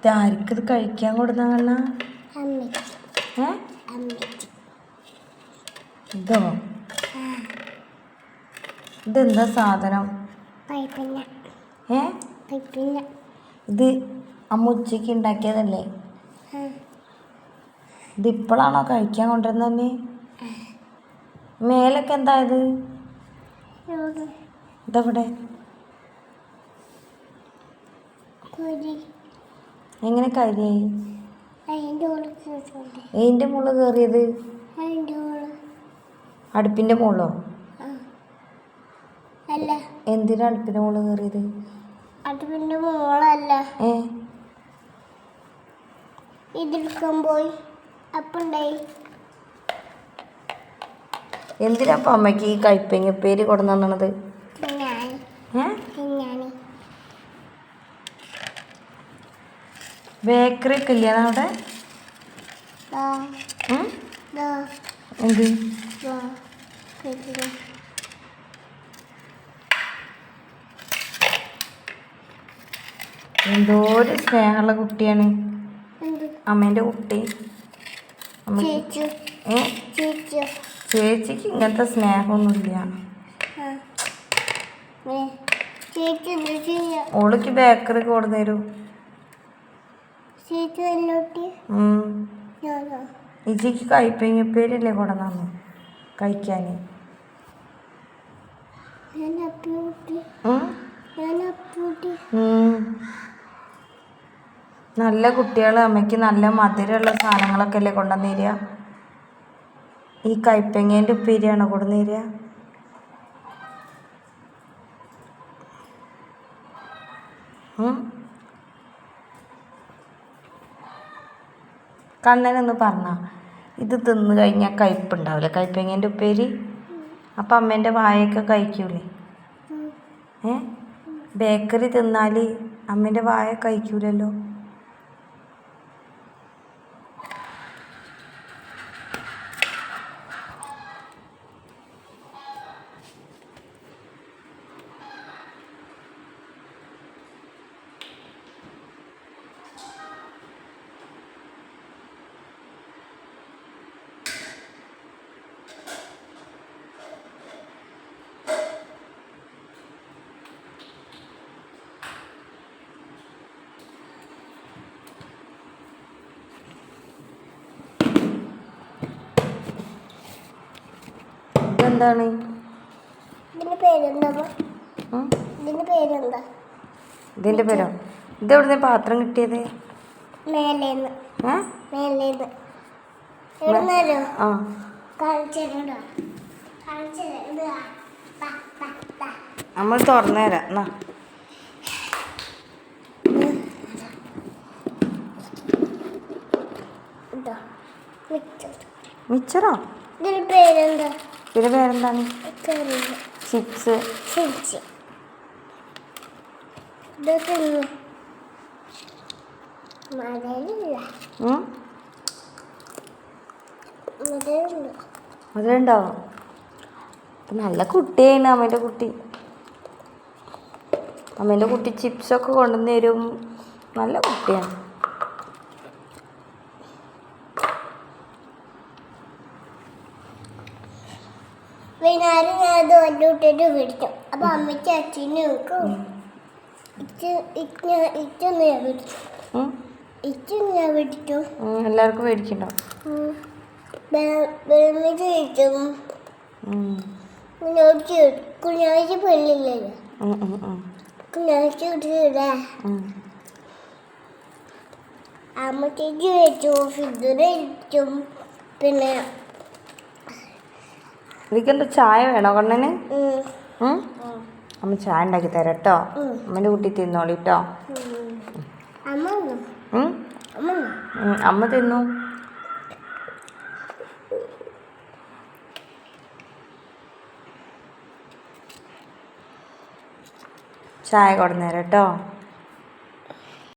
ഇത് ആർക്കിത് കഴിക്കാൻ കൊടുന്ന കണ്ണ? ഇതോ? ഇതെന്താ സാധനം? ഏ? ഇത് അമ്മ ഉച്ചയ്ക്ക് ഉണ്ടാക്കിയതല്ലേ ഇത് ഇപ്പോഴാണോ കഴിക്കാൻ കൊണ്ടുവരുന്നത് മേലൊക്കെ എന്താ ഇത്? ചോറ് ഇതെവിടെ? എങ്ങനെ കാര്യായി എന്റെ മുള്ള കേട്ടുണ്ട് ഏതിന്റെ മുകളിൽ കയറിയത്? അടുപ്പിന്റെ മുകളിലോ? അല്ല. എന്തിനാ അടുപ്പിന്റെ മുകളിൽ കയറിയത്? അടുപ്പിന്റെ മുകളല്ല. ഏ? ഇതെടുക്കാൻ പോയി. അപ്പുണ്ടായി എന്തിനാ അമ്മയ്ക്ക് ഈ കൈപ്പങ്ങ പേര് കൊടുന്നു തന്നത് ഞാൻ ഏ ഞാൻ ബേക്കറി ഒക്കെ ഇല്ലേ അവിടെ? എന്ത്? ഒരു സ്നേഹമുള്ള കുട്ടിയാണ്. അമ്മേന്റെ അമ്മേന്റെ കുട്ടി. ചേച്ചിക്ക് ഇങ്ങനത്തെ സ്നേഹമൊന്നുമില്ല. ഓളിക്ക് ബേക്കറി കൊടുന്നു തരൂ ചേച്ചി എന്നോട്ട് ഞാനോ ഇജിക്ക് കയ്പങ്ങപ്പേരല്ലേ കൊടുന്നു കഴിക്കാൻ ഉം. നല്ല കുട്ടികൾ അമ്മയ്ക്ക് നല്ല മധുരമുള്ള സാധനങ്ങളൊക്കെ അല്ലേ കൊണ്ടുവന്നിരിക ഈ കൈപ്പങ്ങേന്റെ ഉപ്പേരിയാണ് കൊടുന്നിരിക ഉം? കണ്ണനൊന്ന് പറഞ്ഞ ഇത് തിന്ന് കഴിഞ്ഞാൽ കയ്പ്പുണ്ടാവില്ല കയ്പങ്ങേന്റെ ഉപ്പേരി? അപ്പം അമ്മേന്റെ വായൊക്കെ കഴിക്കൂലേ? ഏ? ബേക്കറി തിന്നാൽ അമ്മേന്റെ വായ കഴിക്കൂലല്ലോ? ഇതെന്താണ് ഇതിന്റെ പേരോ? ഇത് ഇതെവിടുന്ന് പാത്രം കിട്ടിയത്? നമ്മൾ തുറന്നു തരാം. എന്നാ? മിച്ചറോ? ഇതിന്റെ പേരെന്താ? ഇതിന്റെ പേരെന്താണ്? ചിപ്സ്. ഇപ്പം നല്ല കുട്ടിയാണ് അമ്മേന്റെ കുട്ടി. അമ്മേന്റെ കുട്ടി ചിപ്സൊക്കെ കൊണ്ടുവന്ന് തരും. നല്ല കുട്ടിയാണ്. വൈകുന്നേരം ഞാൻ അത് വല്ല ഇട്ടിട്ട് പിടിച്ചു അപ്പൊ അമ്മയ്ക്ക് അച്ഛനും വെക്കും ഇച്ചൊന്ന് ഞാൻ പിടിച്ചു? ഇച്ചൊന്ന് ഞാൻ പിടിച്ചു എല്ലാവർക്കും മേടിക്കണ്ടോ കഴിച്ചും. കുഞ്ഞാഴ്ച കുഞ്ഞാഴ്ച. കുഞ്ഞാഴ്ച കിട്ടിയില്ല അമ്മ ചേച്ചി വെച്ചു ഫിദുര വെച്ചും പിന്നെ എനിക്കെന്താ ചായ വേണോ കണ്ണന്? അമ്മ ചായ ഉണ്ടാക്കി തരാം കേട്ടോ അമ്മന്റെ കൂട്ടി തിന്നോളി കേട്ടോ? അമ്മ തിന്നു. ചായ കൊടുന്നേരം കേട്ടോ